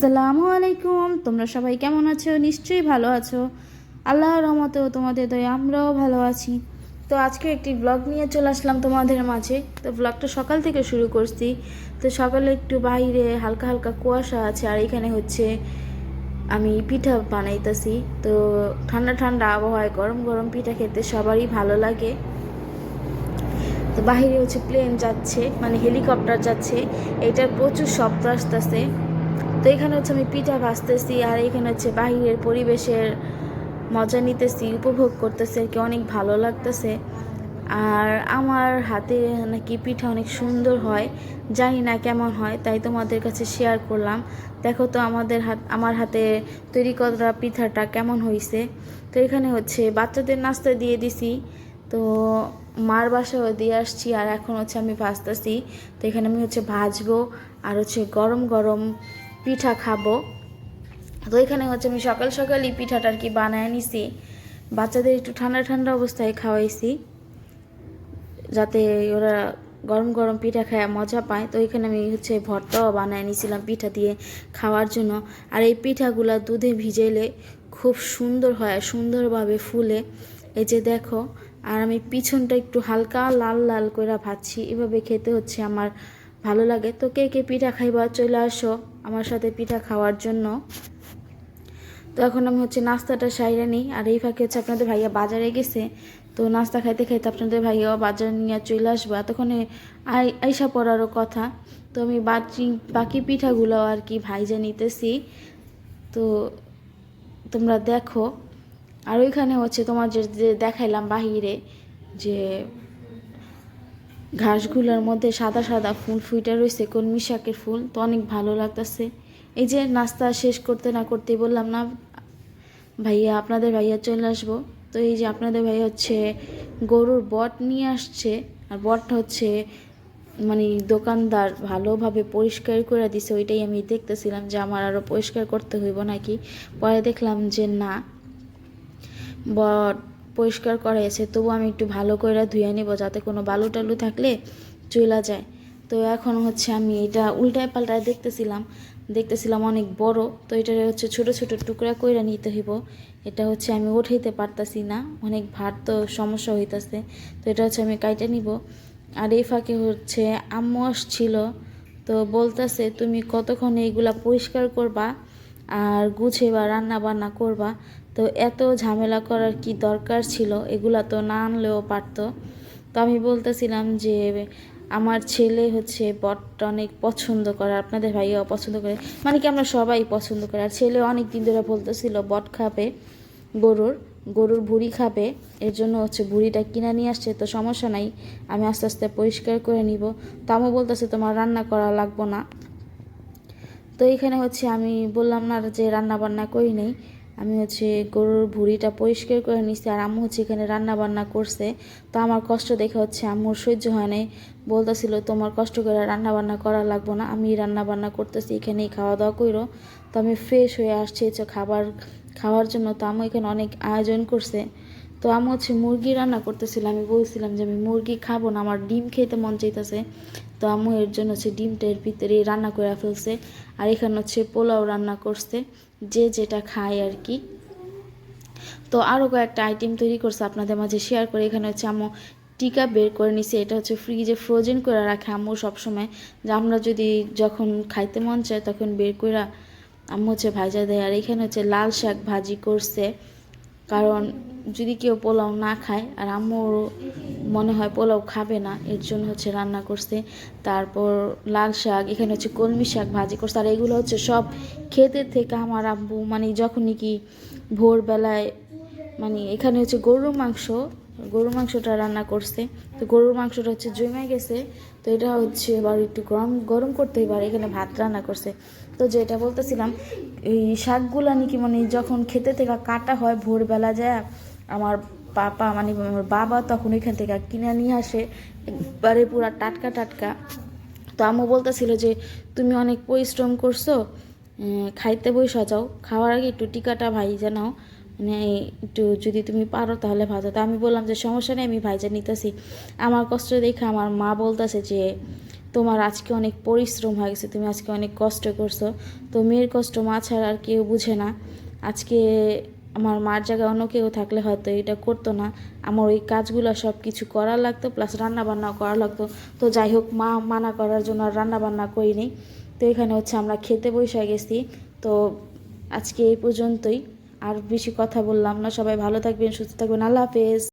আসসালামু আলাইকুম। তোমরা সবাই কেমন আছো? নিশ্চয়ই ভালো আছো। আল্লাহ রহমতেও তোমাদের দয়ে, আমরাও ভালো আছি। তো আজকে একটি ব্লগ নিয়ে চলে আসলাম তোমাদের মাঝে। তো ব্লগটা সকাল থেকে শুরু করছি। তো সকালে একটু বাইরে হালকা হালকা কুয়াশা আছে, আর এখানে হচ্ছে আমি পিঠা বানাইতেছি। তো ঠান্ডা ঠান্ডা আবহাওয়ায় গরম গরম পিঠা খেতে সবারই ভালো লাগে। তো বাহিরে হচ্ছে প্লেন যাচ্ছে মানে হেলিকপ্টার যাচ্ছে। এটার প্রচুর শব্দ আসতেছে। তো এখানে হচ্ছে আমি পিঠা ভাজতেছি আর এখানে হচ্ছে বাহিরের পরিবেশের মজা নিতেছি, উপভোগ করতেছি আর কি, অনেক ভালো লাগতেছে। আর আমার হাতে নাকি পিঠা অনেক সুন্দর হয়, জানি না কেমন হয়, তাই তোমাদের কাছে শেয়ার করলাম। দেখো তো আমাদের হাত, আমার হাতে তৈরি করা পিঠাটা কেমন হয়েছে তো এখানে হচ্ছে বাচ্চাদের নাস্তা দিয়ে দিছি, তো মার বাসাও দিয়ে আসছি আর এখন হচ্ছে আমি ভাজতেছি। তো এখানে আমি হচ্ছে ভাজবো আর হচ্ছে গরম গরম পিঠা খাব। তো এখানে হচ্ছে আমি সকাল সকালই পিঠাটা আর কি বানায় নিছি। বাচ্চাদের একটু ঠান্ডা ঠান্ডা অবস্থায় খাওয়াইছি। যাতে ওরা গরম গরম পিঠা খায়, মজা পায়। তো এখানে আমি হচ্ছে ভর্তাও বানায় নিয়েছিলাম পিঠা দিয়ে খাওয়ার জন্য। আর এই পিঠাগুলো দুধে ভিজেলে খুব সুন্দর হয়, সুন্দরভাবে ফুলে। এই যে দেখো, আর আমি পিছনটা একটু হালকা লাল লাল করে ভাজছি। এভাবে খেতে হচ্ছে আমার ভালো লাগে। তো কে কে পিঠা খাইবা চলে আসো আমার সাথে পিঠা খাওয়ার জন্য। তো এখন আমি হচ্ছে নাস্তাটা সাইরে নিই। আর এই ফাঁকে হচ্ছে আপনাদের ভাইয়া বাজারে গেছে। তো নাস্তা খাইতে খাইতে আপনাদের ভাইয়াও বাজারে নিয়ে চলে আসব। এতক্ষণে আই, আইসা পড়ারও কথা। তো আমি বাকি বাকি পিঠাগুলো আর কি ভাইজা নিতেছি। তো তোমরা দেখো। আর ওইখানে হচ্ছে তোমার যে দেখাইলাম বাহিরে যে ঘাসগুলোর মধ্যে সাদা সাদা ফুল ফুইটা রয়েছে কলমি শাকের ফুল। তো অনেক ভালো লাগতেছে। এই যে নাস্তা শেষ করতে না করতেই বললাম না, ভাইয়া, আপনাদের ভাইয়া চলে আসব। তো এই যে আপনাদের ভাইয়া হচ্ছে গরুর বট নিয়ে আসছে, আর বটটা হচ্ছে মানে দোকানদার ভালোভাবে পরিষ্কার করে দিছে, ওইটাই আমি দেখতেছিলাম যে আমার আরও পরিষ্কার করতে হইব নাকি। পরে দেখলাম যে না, বট পরিষ্কার করা এসে তবু আমি একটু ভালো করে ধুয়ে নিব যাতে কোনো বালু টালু থাকলে চলা যায়। তো এখন হচ্ছে আমি এটা উল্টায় পাল্টায় দেখতেছিলাম দেখতেছিলাম অনেক বড়, তো এটা হচ্ছে ছোট ছোট টুকরা কইরা নিতে হইব। এটা হচ্ছে আমি উঠাইতে পারতাছি না, অনেক ভার তো সমস্যা হইতাছে, তো এটা হচ্ছে আমি কাইটে নিব। আর এই ফাঁকে হচ্ছে আম্মু আসছিল, তো বলতেছে, তুমি কতক্ষণ এইগুলা পরিষ্কার করবা আর গুছে বা রান্না বান্না করবা? তো এত ঝামেলা করার কি দরকার ছিল? এগুলা তো না আনলেও পারতো। তো আমি বলতেছিলাম যে, আমার ছেলে হচ্ছে বটটা অনেক পছন্দ করে, আপনাদের ভাইয়াও পছন্দ করে। মানে কি আমরা সবাই পছন্দ করি। আর ছেলে অনেক দিন ধরে বলতেছিল, বট খাবে, গরুর গরুর ভুড়ি খাবে, এর জন্য হচ্ছে ভুড়িটা কিনে নিয়ে আসছে, তো সমস্যা নাই, আমি আস্তে আস্তে পরিষ্কার করে নিব। তো আমি বলতেছে, তোমার রান্না করা লাগবো না। তো এখানে হচ্ছে আমি বললাম, না যে রান্না বান্না করি নেই। আমি হচ্ছে গরুর ভুঁড়িটা পরিষ্কার করে নিচ্ছি আর আম্মু হচ্ছে এখানে রান্না বান্না করছে। তো আমার কষ্ট দেখে হচ্ছে আম্মুর সহ্য হয় নাই। বলতেছিল, তোমার কষ্ট করে রান্না বান্না করা লাগবো না আমি রান্না বান্না করতেছি, এখানেই খাওয়া দাওয়া করো তো আমি ফ্রেশ হয়ে আসছি হচ্ছে খাবার, খাওয়ার জন্য। তো আম্মু এখানে অনেক আয়োজন করছে। তো আমি হচ্ছে মুরগি রান্না করতেছিলাম আমি বলছিলাম যে, আমি মুরগি খাব না, আমার ডিম খেতে মন চাইতেছে। তো আম্মু এর জন্য হচ্ছে ডিমটার ভিতরে রান্না করে ফেলছে। আর এখানে হচ্ছে পোলাও রান্না করছে, যে যেটা খায় আর কি। তো আরও কয়েকটা আইটেম তৈরি করছে আপনাদের মাঝে শেয়ার করে। এখানে হচ্ছে আম্মু টিকা বের করে নিছে। এটা হচ্ছে ফ্রিজে ফ্রোজেন করে রাখে আম্মু সবসময়। যে আমরা যদি যখন খাইতে মন চায় তখন বের করে আম্মু হচ্ছে ভাজা দেয়। আর এখানে হচ্ছে লাল শাক ভাজি করছে। কারণ যদি কেউ পোলাও না খায়, আর আম্মুর মনে হয় পোলাও খাবে না, এর জন্য হচ্ছে রান্না করছে। তারপর লাল শাক, এখানে হচ্ছে কলমি শাক ভাজি করছে, আর এগুলো হচ্ছে সব খেতে থেকে আমার আব্বু মানে যখনই কি ভোরবেলায় মানে এখানে হচ্ছে গরুর মাংস গরুর মাংসটা রান্না করছে। তো গরুর মাংসটা হচ্ছে জমে গেছে। তো এটা হচ্ছে এবার একটু গরম গরম করতে এবার এখানে ভাত রান্না করছে। তো যেটা বলতেছিলাম, এই শাকগুলা নাকি মানে যখন খেতে থেকে কাটা হয় ভোরবেলা যায়, আমার পাপা মানে আমার বাবা তখন এখান থেকে কিনে নিয়ে আসে। একবারে পুরা টাটকা টাটকা। তো আম্মু বলতেছিল যে, তুমি অনেক পরিশ্রম করছ খাইতে বইসা যাও। খাওয়ার আগে একটু টিকাটা ভাই জানাও মানে একটু যদি তুমি পারো তাহলে ভাজা তো আমি বললাম যে, সমস্যা নেই, আমি ভাইজা নিতেছি। আমার কষ্ট দেখে আমার মা বলতেছে যে, তোমার আজকে অনেক পরিশ্রম হয়ে গেছে, তুমি আজকে অনেক কষ্ট করছ। তো মেয়ের কষ্ট মা ছাড়া আর কেউ বুঝে না। আজকে আমার মার জায়গায় অন্য কেউ থাকলে হয়তো এটা করতো না। আমার ওই কাজগুলো সব কিছু করার লাগতো প্লাস রান্না বান্না করা লাগতো। তো যাই হোক, মা মানা করার জন্য আর রান্না বান্না করিনি তো এখানে হচ্ছে আমরা খেতে বসে গেছি। তো আজকে এই পর্যন্তই। আর বেশি কথা বললাম না। সবাই ভালো থাকবেন সুস্থ থাকবেন। আল্লাহ হাফেজ।